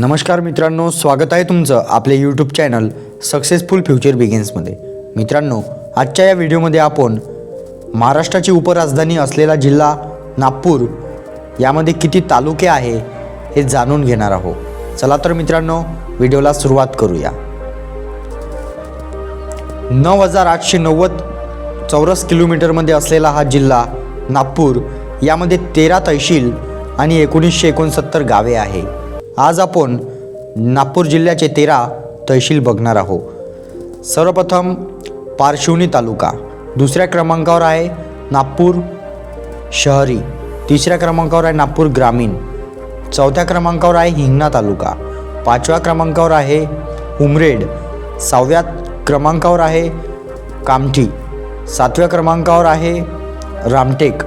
नमस्कार मित्रांनो स्वागत आहे तुमचं आपले यूट्यूब चॅनल सक्सेसफुल फ्युचर बिगिन्समध्ये मित्रांनो आजच्या या व्हिडिओमध्ये आपण महाराष्ट्राची उपराजधानी असलेला जिल्हा नागपूर यामध्ये किती तालुके आहे हे जाणून घेणार आहोत. चला तर मित्रांनो व्हिडिओला सुरुवात करूया. नऊ हजार आठशे नव्वद चौरस किलोमीटरमध्ये असलेला हा जिल्हा नागपूर यामध्ये तेरा तहसील आणि एकोणीसशे एकोणसत्तर गावे आहे. आज आपण नागपूर जिल्ह्याचे तेरा तहसील बघणार आहोत. सर्वप्रथम पारशिवनी तालुका. दुसऱ्या क्रमांकावर आहे नागपूर शहरी. तिसऱ्या क्रमांकावर आहे नागपूर ग्रामीण. चौथ्या क्रमांकावर आहे हिंगणा तालुका. पाचव्या क्रमांकावर आहे उमरेड. सहाव्या क्रमांकावर आहे कामठी. सातव्या क्रमांकावर आहे रामटेक.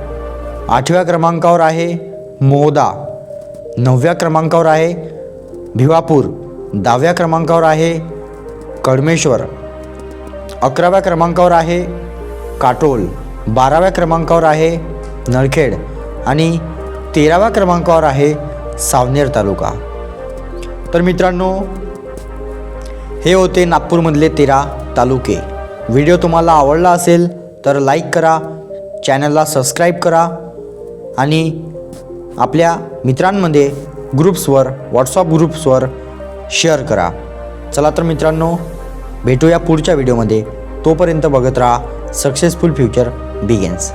आठव्या क्रमांकावर आहे मोहदा नवव्या क्रमांकावर आहे भिवापूर दहाव्या क्रमांकावर आहे कडमेश्वर अकराव्या क्रमांकावर आहे काटोल. बाराव्या क्रमांकावर आहे नळखेड. आणि तेराव्या क्रमांकावर आहे सावनेर तालुका. तर मित्रांनो हे होते नागपूरमधले तेरा तालुके. व्हिडिओ तुम्हाला आवडला असेल तर लाईक करा चॅनलला सबस्क्राईब करा आणि आपल्या मित्रांमध्ये ग्रुप्सवर व्हॉट्सअप ग्रुप्सवर शेअर करा. चला तर मित्रांनो भेटूया पुढच्या व्हिडिओमध्ये तोपर्यंत बघत राहा. Successful future begins